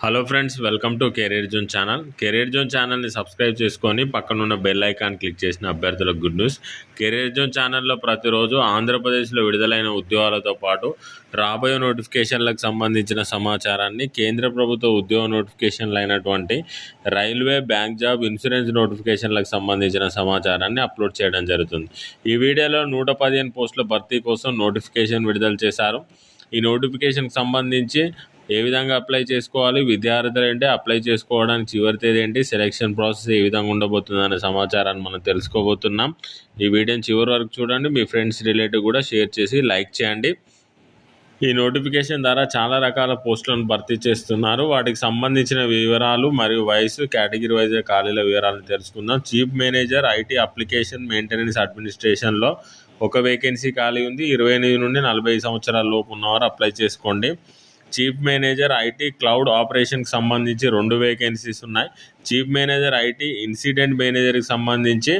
Hello friends welcome to career zone channel. Career zone ఛానల్ని subscribe చేసుకొని పక్కనున్న bell icon click చేసిన అభ్యర్థులకు గుడ్ న్యూస్. కెరీర్ జోన్ ఛానల్లో ప్రతిరోజు ఆంధ్రప్రదేశ్లో విడుదలైన ఉద్యోగాలతో పాటు రాబోయే నోటిఫికేషన్లకు సంబంధించిన సమాచారాన్ని కేంద్ర ప్రభుత్వ ఉద్యోగ నోటిఫికేషన్లు అయినటువంటి రైల్వే బ్యాంక్ జాబ్ ఇన్సూరెన్స్ నోటిఫికేషన్లకు సంబంధించిన సమాచారాన్ని అప్లోడ్ చేయడం జరుగుతుంది. ఈ వీడియోలో నూట పదిహేను పోస్టుల భర్తీ కోసం నోటిఫికేషన్ విడుదల చేశారు. ఈ నోటిఫికేషన్కి సంబంధించి ఏ విధంగా అప్లై చేసుకోవాలి విద్యార్థులు ఏంటి అప్లై చేసుకోవడానికి చివరి తేదీ ఏంటి సెలెక్షన్ ప్రాసెస్ ఏ విధంగా ఉండబోతుంది అనే సమాచారాన్ని మనం తెలుసుకోబోతున్నాం. ఈ వీడియోని చివరి వరకు చూడండి మీ ఫ్రెండ్స్ రిలేటివ్ కూడా షేర్ చేసి లైక్ చేయండి. ఈ నోటిఫికేషన్ ద్వారా చాలా రకాల పోస్టులను భర్తీ చేస్తున్నారు. వాటికి సంబంధించిన వివరాలు మరియు వయసు కేటగిరీ వైజ్ ఖాళీల వివరాలను తెలుసుకుందాం. Chief manager IT application maintenance అడ్మినిస్ట్రేషన్లో ఒక వేకెన్సీ ఖాళీ ఉంది. ఇరవై ఎనిమిది నుండి నలభై సంవత్సరాల లోపు ఉన్నవారు అప్లై చేసుకోండి. చీఫ్ మేనేజర్ ఐటీ క్లౌడ్ ఆపరేషన్కి సంబంధించి రెండు వేకెన్సీస్ ఉన్నాయి. చీఫ్ మేనేజర్ ఐటీ ఇన్సిడెంట్ మేనేజర్కి సంబంధించి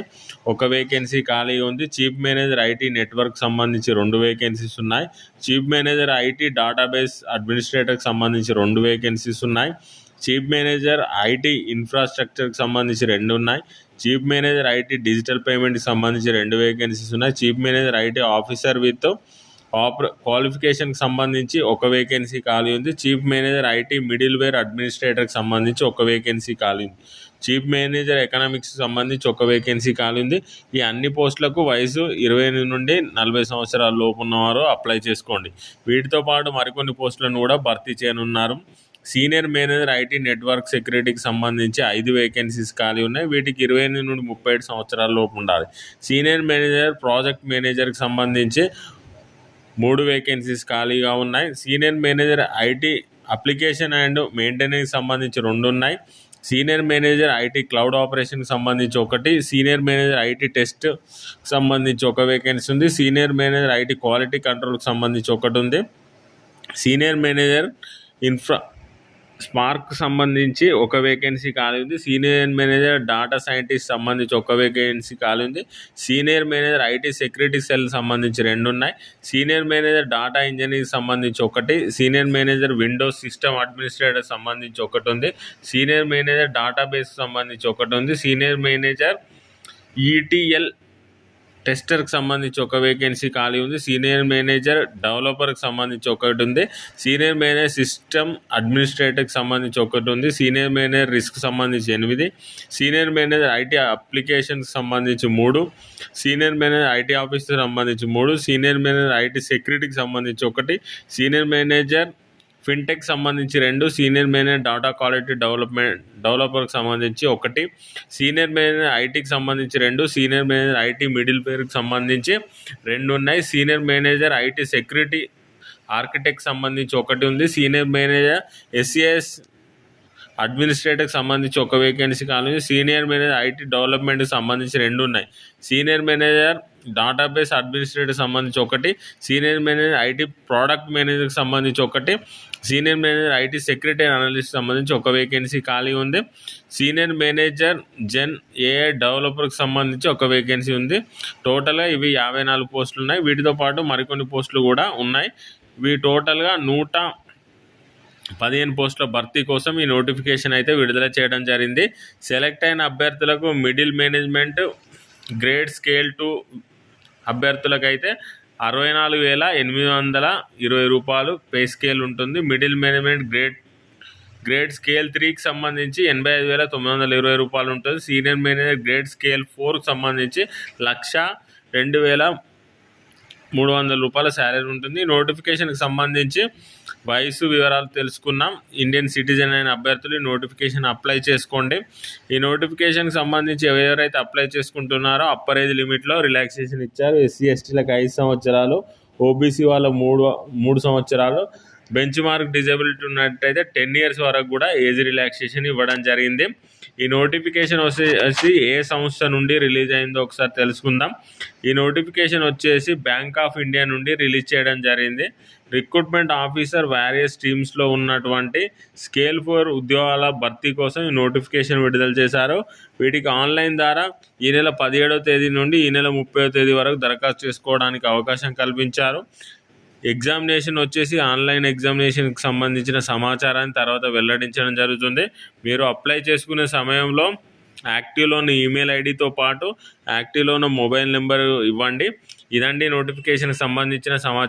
ఒక వేకెన్సీ ఖాళీ ఉంది. చీఫ్ మేనేజర్ ఐటీ నెట్వర్క్ సంబంధించి రెండు వేకెన్సీస్ ఉన్నాయి. చీఫ్ మేనేజర్ ఐటీ డేటాబేస్ అడ్మినిస్ట్రేటర్కి సంబంధించి రెండు వేకెన్సీస్ ఉన్నాయి. చీఫ్ మేనేజర్ ఐటీ ఇన్ఫ్రాస్ట్రక్చర్కి సంబంధించి రెండు ఉన్నాయి. చీఫ్ మేనేజర్ ఐటీ డిజిటల్ పేమెంట్కి సంబంధించి రెండు వేకెన్సీస్ ఉన్నాయి. Chief manager IT officer with ఆపర క్వాలిఫికేషన్కి సంబంధించి ఒక వేకెన్సీ ఖాళీ ఉంది. Chief manager IT middleware అడ్మినిస్ట్రేటర్కి సంబంధించి ఒక వేకెన్సీ ఖాళీ ఉంది. చీఫ్ మేనేజర్ ఎకనామిక్స్ సంబంధించి ఒక వేకెన్సీ ఖాళీ ఉంది. ఈ అన్ని పోస్టులకు వయసు ఇరవై ఎనిమిది నుండి నలభై సంవత్సరాల లోపు ఉన్నవారు అప్లై చేసుకోండి. వీటితో పాటు మరికొన్ని పోస్టులను కూడా భర్తీ చేయనున్నారు. సీనియర్ మేనేజర్ ఐటీ నెట్వర్క్ సెక్యూరిటీకి సంబంధించి ఐదు వేకెన్సీస్ ఖాళీ ఉన్నాయి. వీటికి ఇరవై ఎనిమిది నుండి ముప్పై ఏడు సంవత్సరాల లోపు ఉండాలి. సీనియర్ మేనేజర్ ప్రాజెక్ట్ మేనేజర్కి సంబంధించి మూడు వేకెన్సీస్ ఖాళీగా ఉన్నాయి. Senior manager IT application and maintenance సంబంధించి రెండు ఉన్నాయి. సీనియర్ మేనేజర్ ఐటీ క్లౌడ్ ఆపరేషన్కి సంబంధించి ఒకటి. సీనియర్ మేనేజర్ ఐటీ టెస్ట్ సంబంధించి ఒక వేకెన్సీ ఉంది. సీనియర్ మేనేజర్ ఐటీ క్వాలిటీ కంట్రోల్కి సంబంధించి ఒకటి ఉంది. సీనియర్ మేనేజర్ ఇన్ఫ్రా స్పార్క్ సంబంధించి ఒక వేకెన్సీ ఖాళీ ఉంది. సీనియర్ మేనేజర్ డాటా సైంటిస్ట్ సంబంధించి ఒక వేకెన్సీ ఖాళీ ఉంది. Senior manager IT security cell సంబంధించి రెండు ఉన్నాయి. సీనియర్ మేనేజర్ డాటా ఇంజనీరింగ్ సంబంధించి ఒకటి. Senior manager Windows system administrator సంబంధించి ఒకటి ఉంది. సీనియర్ మేనేజర్ డేటాబేస్ సంబంధించి ఒకటి ఉంది. సీనియర్ మేనేజర్ ఈటీఎల్ టెస్టర్కి సంబంధించి ఒక వేకెన్సీ ఖాళీ ఉంది. సీనియర్ మేనేజర్ డెవలపర్కి సంబంధించి ఒకటి ఉంది. సీనియర్ మేనేజర్ సిస్టమ్ అడ్మినిస్ట్రేటర్కి సంబంధించి ఒకటి ఉంది. సీనియర్ మేనేజర్ రిస్క్ సంబంధించి ఎనిమిది. సీనియర్ మేనేజర్ ఐటీ అప్లికేషన్కి సంబంధించి మూడు. సీనియర్ మేనేజర్ ఐటీ ఆఫీస్కి సంబంధించి మూడు. సీనియర్ మేనేజర్ ఐటీ సెక్యూరిటీకి సంబంధించి ఒకటి. సీనియర్ మేనేజర్ ఫిన్టెక్ సంబంధించి రెండు senior manager data quality development డెవలపర్కి సంబంధించి ఒకటి సీనియర్ మేనేజర్ ఐటీకి సంబంధించి రెండు సీనియర్ మేనేజర్ ఐటీ మిడిల్ పేర్కి సంబంధించి రెండు ఉన్నాయి. Senior manager IT security architect సంబంధించి ఒకటి ఉంది. సీనియర్ మేనేజర్ ఎస్సీఎస్ అడ్మినిస్ట్రేటర్కి సంబంధించి ఒక వేకెన్సీ ఖాళీ సీనియర్ మేనేజర్ ఐటీ డెవలప్మెంట్కి సంబంధించి రెండు ఉన్నాయి. సీనియర్ మేనేజర్ డేటాబేస్ అడ్మినిస్ట్రేటర్కి సంబంధించి ఒకటి. సీనియర్ మేనేజర్ ఐటీ ప్రోడక్ట్ మేనేజర్కి సంబంధించి ఒకటి. Senior manager IT secretary analyst సంబంధించి ఒక వేకెన్సీ ఖాళీ ఉంది. సీనియర్ మేనేజర్ జెన్ ఏఐ డెవలపర్కి సంబంధించి ఒక వేకెన్సీ ఉంది. టోటల్గా ఇవి యాభై నాలుగు పోస్టులు ఉన్నాయి. వీటితో పాటు మరికొన్ని పోస్టులు కూడా ఉన్నాయి. ఇవి టోటల్గా నూట పదిహేను పోస్టుల భర్తీ కోసం ఈ నోటిఫికేషన్ అయితే విడుదల చేయడం జరిగింది. సెలెక్ట్ అయిన అభ్యర్థులకు middle management grade scale two అభ్యర్థులకైతే అరవై నాలుగు వేల ఎనిమిది వందల ఇరవై రూపాయలు పే స్కేల్ ఉంటుంది. Middle management grade grade scale త్రీకి సంబంధించి ఎనభై ఐదు వేల తొమ్మిది వందల ఇరవై రూపాయలు ఉంటుంది. సీనియర్ మేనేజర్ గ్రేడ్ స్కేల్ ఫోర్కి సంబంధించి లక్ష రెండు వేల మూడు వందల రూపాయల శాలరీ ఉంటుంది. నోటిఫికేషన్కి సంబంధించి వయసు వివరాలు తెలుసుకున్నాం. ఇండియన్ సిటిజన్ అయిన అభ్యర్థులు ఈ నోటిఫికేషన్ అప్లై చేసుకోండి. ఈ నోటిఫికేషన్కి సంబంధించి ఎవరెవరైతే అప్లై చేసుకుంటున్నారో అప్పర్ ఏజ్ లిమిట్లో రిలాక్సేషన్ ఇచ్చారు. ఎస్సీ ఎస్టీలకు ఐదు సంవత్సరాలు. ఓబీసీ వాళ్ళ మూడు మూడు సంవత్సరాలు. బెంచ్ మార్క్ డిజబిలిటీ ఉన్నట్టయితే టెన్ ఇయర్స్ వరకు కూడా ఏజ్ రిలాక్సేషన్ ఇవ్వడం జరిగింది. ఈ నోటిఫికేషన్ వచ్చేసి ఏ సంస్థ నుండి రిలీజ్ అయిందో ఒకసారి తెలుసుకుందాం. ఈ నోటిఫికేషన్ వచ్చేసి బ్యాంక్ ఆఫ్ ఇండియా నుండి రిలీజ్ చేయడం జరిగింది. రిక్రూట్మెంట్ ఆఫీసర్ వేరియస్ టీమ్స్లో ఉన్నటువంటి స్కేల్ ఫోర్ ఉద్యోగాల భర్తీ కోసం ఈ నోటిఫికేషన్ విడుదల చేశారు. వీటికి ఆన్లైన్ ద్వారా ఈ నెల పదిహేడవ తేదీ నుండి ఈ నెల ముప్పై తేదీ వరకు దరఖాస్తు చేసుకోవడానికి అవకాశం కల్పించారు. ఎగ్జామినేషన్ వచ్చేసి ఆన్లైన్ ఎగ్జామినేషన్కి సంబంధించిన సమాచారాన్ని తర్వాత వెల్లడించడం జరుగుతుంది. మీరు అప్లై చేసుకునే సమయంలో యాక్టివ్లోని ఈమెయిల్ ఐడితో పాటు యాక్టివ్లో ఉన్న మొబైల్ నెంబర్ ఇవ్వండి. ఇదండి నోటిఫికేషన్కి సంబంధించిన సమాచారం.